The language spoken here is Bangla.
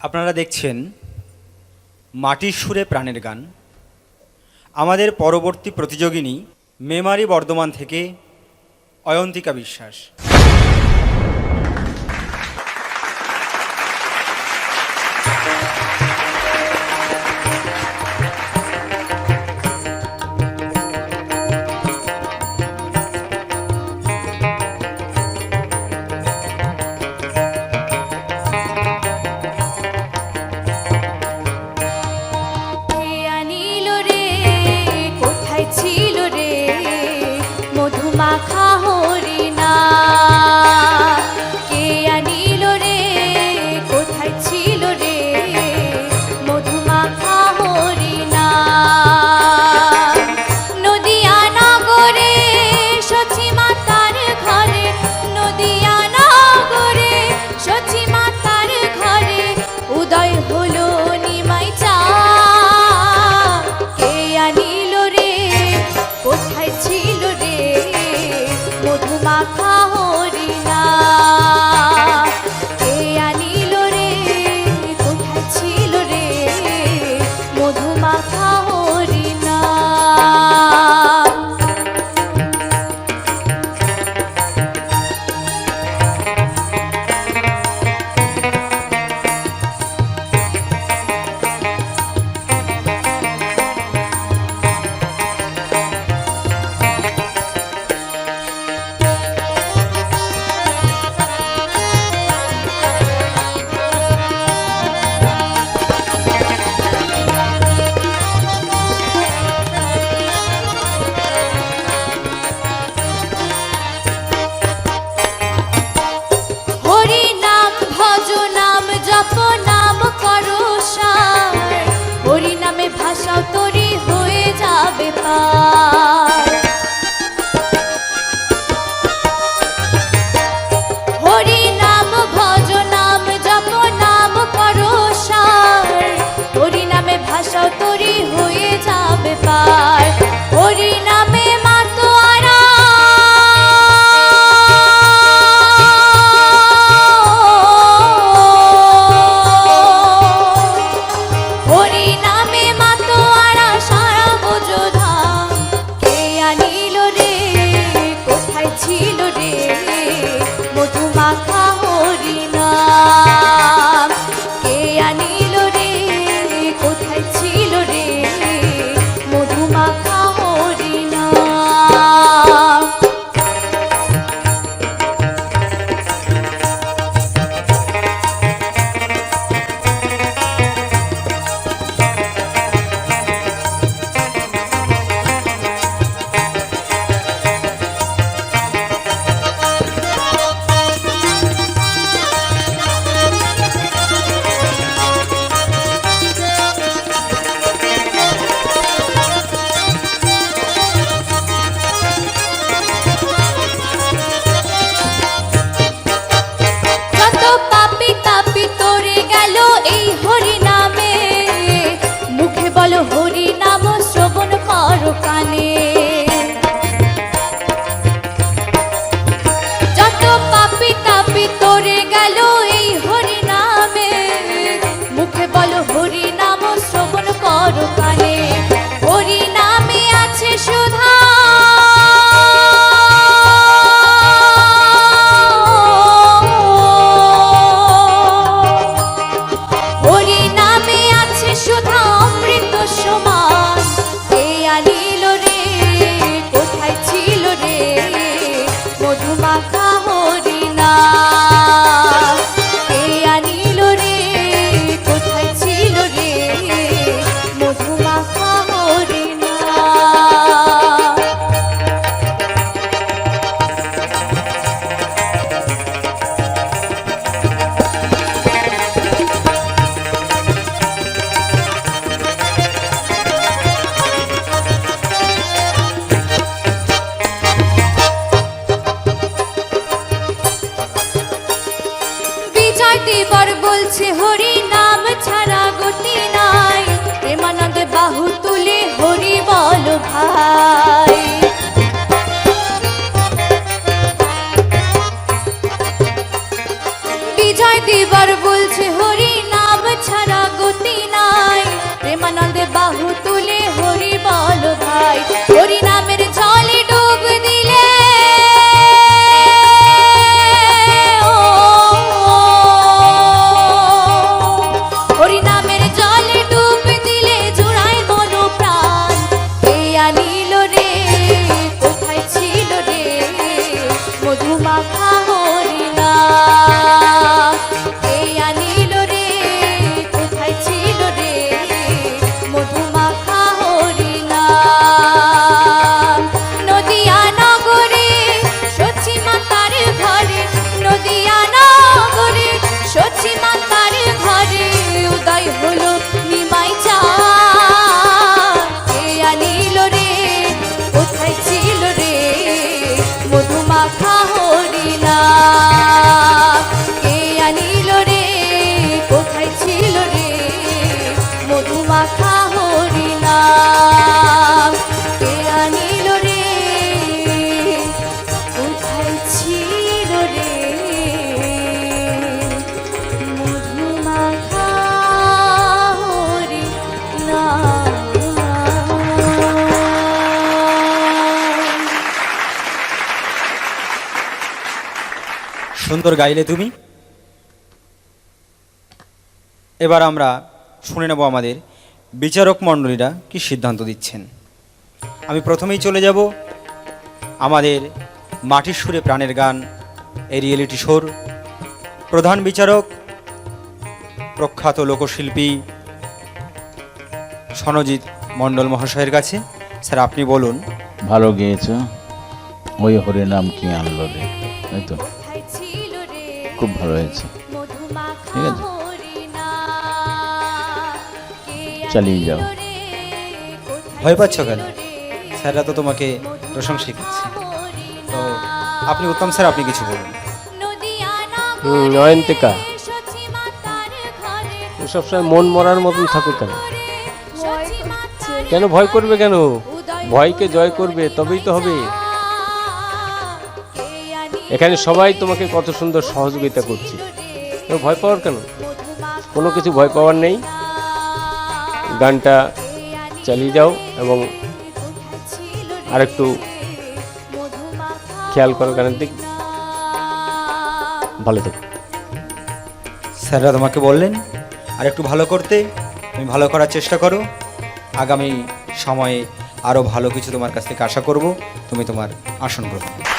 আপনারা দেখছেন মাটির সুরে প্রাণের গান। আমাদের পরবর্তী প্রতিযোগিনী মেমারি বর্ধমান থেকে অয়ন্তিকা বিশ্বাস। কর বলছে হরি নাম ছাড়া গতি নাই। প্রেমানন্দে বাহু, তুলে হরি বল ভাই। বিজয় দিবার বলছে হরি নাম ছাড়া গতি নাই। প্রেমানন্দে বাহু, তুলে হরি বল ভাই। হরি নামের সুন্দর গাইলে তুমি? এবার আমরা শুনে নেব আমাদের বিচারক মণ্ডলীরা কি সিদ্ধান্ত দিচ্ছেন। আমি প্রথমেই চলে যাব আমাদের মাটির সুরে প্রাণের গান, এই রিয়েলিটি শোর প্রধান বিচারক, প্রখ্যাত লোকশিল্পী সনজিৎ মণ্ডল মহাশয়ের কাছে। স্যার, আপনি বলুন। ভালো গেয়েছো? ওই হরে নাম কি আনলো রে? তাই তো। খুব ভালো হয়েছে। ঠিক আছে। চালিয়ে যাও। ভয় পাচ্ছ কেন? স্যাররা তো তোমাকে প্রশংসা করছে। তো আপনি উত্তম স্যার আপনি কিছু বলুন। নয়নতিকা। সবসময় মন মরার মতন থাকো কেন? কেন ভয় করবে কেন? ভয়কে জয় করবে তবেই তো হবে। এখানে সবাই তোমাকে কত সুন্দর সহযোগিতা করছে। ভয় পাওয়ার কেন? কোনো কিছু ভয় পাওয়ার নেই। গানটা চালিয়ে যাও এবং আরেকটু খেয়াল করো গানের দিক। ভালো থেকো। স্যাররা তোমাকে বললেন আর একটু ভালো করতে, তুমি ভালো করার চেষ্টা করো। আগামী সময়ে আরও ভালো কিছু তোমার কাছ থেকে আশা করব। তুমি তোমার আসন গ্রহণ।